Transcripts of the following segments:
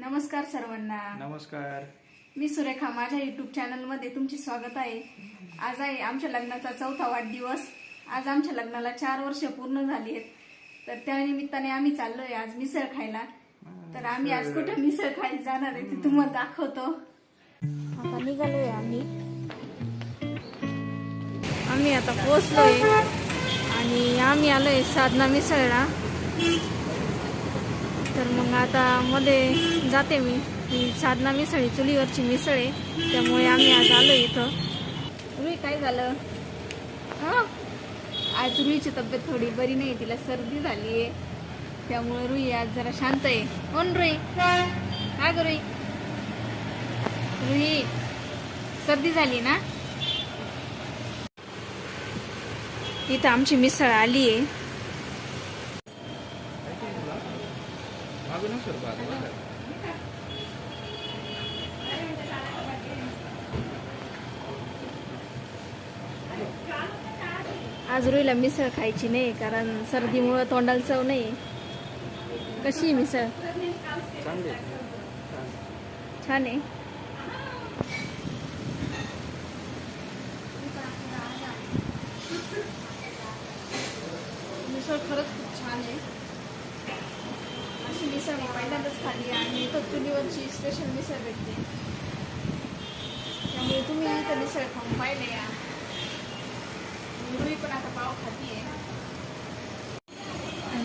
नमस्कार सर्वांना. नमस्कार. मी सुरेखा माझ्या युट्यूब चॅनलमध्ये तुमचे स्वागत आहे. आज आहे आमच्या लग्नाचा चौथा वाढदिवस. आज आमच्या लग्नाला चार वर्ष पूर्ण झाली आहेत तर त्या निमित्ताने आम्ही चाललोय आज मिसळ खायला. तर आम्ही आज कुठे मिसळ खायला जाणार आहे ते तुम्हाला दाखवतो. आता निघालोय आम्ही. आम्ही आता पोहोचलोय. आणि आम्ही आलोय साधना मिसळला. तर मग आता मध्ये जाते मी. ही साधना मिसळ चुलीवरची मिसळ आहे. त्यामुळे आम्ही आज आलो इथं. रुई काय झालं? हा? आज रुईची तब्येत थोडी बरी नाही तिला सर्दी झाली आहे. त्यामुळे रुई आज जरा शांत आहे. कोण रुई? काय ग रुई? रुई सर्दी झाली ना? इथं आमची मिसळ आली आहे. आज रुईला मिसळ खायची नाही कारण सर्दीमुळं तोंडाला चव नाही. कशी आहे मिसळ. छान आहे. मिसळ खरंच खूप छान आहे. अशी मिसळ मी पहिल्यांदाच खाल्ली आणि इथं चुलीवरची स्पेशल मिसळ भेटते. त्यामुळे तुम्ही इथं मिसळ खाऊन पाहिले या. रुई पण आता पाव खातीये.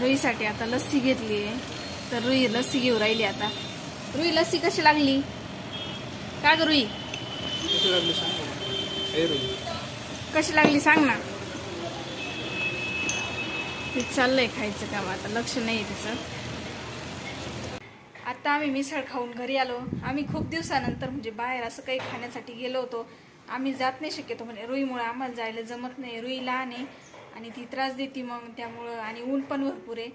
रुईसाठी आता लस्सी घेतली आहे. तर रुई लस्सी घेऊ राहिली आता. रुई लस्सी कशी लागली? का ग रुई. कशी लागली सांग ना. ते चाललंय खायचं काम आता. लक्ष नाही तिचं. आता आम्ही मिसळ खाऊन घरी आलो. आम्ही खूप दिवसानंतर म्हणजे बाहेर असं काही खाण्यासाठी गेलो होतो. आम्ही जात नाही शक्यतो म्हणजे रुईमुळे आम्हाला जायला जमत नाही. रुई लहान आहे आणि ती त्रास देते मग त्यामुळं आणि ऊन पण भरपूर आहे.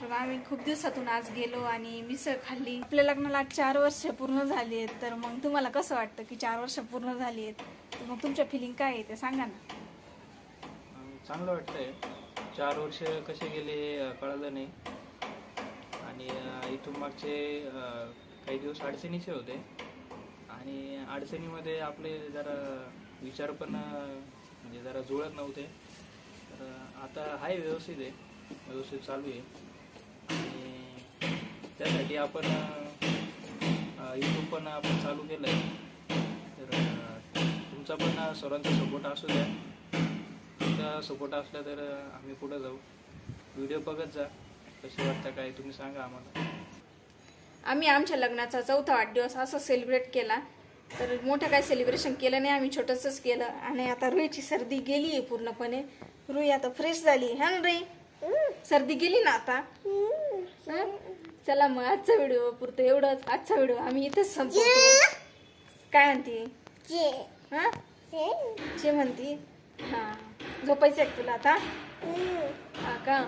तर आम्ही खूप दिवसातून आज गेलो आणि मिसळ खाल्ली. आपल्या लग्नाला आज चार वर्ष पूर्ण झाली आहेत. तर मग तुम्हाला कसं वाटतं की चार वर्ष पूर्ण झाली आहेत? तर मग तुमच्या फिलिंग काय आहे ते सांगा ना. चांगलं वाटतंय. चार वर्ष कसे गेले कळलं नाही. आणि इथून मागचे काही दिवस अडचणीचे होते. आणि अडचणीमध्ये आपले जरा विचार पण म्हणजे जरा जुळत नव्हते. तर आता आहे व्यवस्थित आहे. व्यवस्थित चालू आहे. आणि त्यासाठी आपण यूट्यूब पण आपण चालू केलं आहे तर तुमचा पण सर्वांचा सपोर्ट असू द्या. तुमचा सपोर्ट असला तर आम्ही पुढं जाऊ. व्हिडिओ बघत जा. कसे वाटतं काय? तुम्ही सांगा आम्हाला. आम्ही आमच्या लग्नाचा चौथा वाढदिवस असं सेलिब्रेट केला. तर मोठं काय सेलिब्रेशन केलं नाही आम्ही छोटंसंच केलं. आणि आता रुईची सर्दी गेली आहे पूर्णपणे. रुई आता फ्रेश झाली. हा ना रुई? सर्दी गेली ना आता? हं? चला मग आजचा व्हिडिओ पुरतं एवढंच. आजचा व्हिडिओ आम्ही इथेच संपवतो. काय म्हणते? हा? जे म्हणती? हा. झोपायचं आहे का तुला आता? हा का?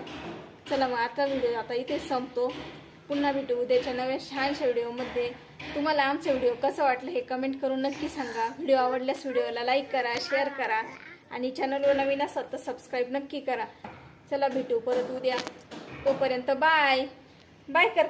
चला मग आता व्हिडिओ आता इथेच संपतो. पुन्हा भेटू उद्याच्या नव्या छानशा व्हिडिओमध्ये तुम्हाला आमचा व्हिडिओ कसं वाटलं हे कमेंट करून नक्की सांगा. व्हिडिओ आवडल्यास व्हिडिओला लाईक करा शेअर करा. आणि चॅनलवर नवीन असत तर सबस्क्राईब नक्की करा. चला भेटू परत उद्या. तोपर्यंत बाय बाय कर.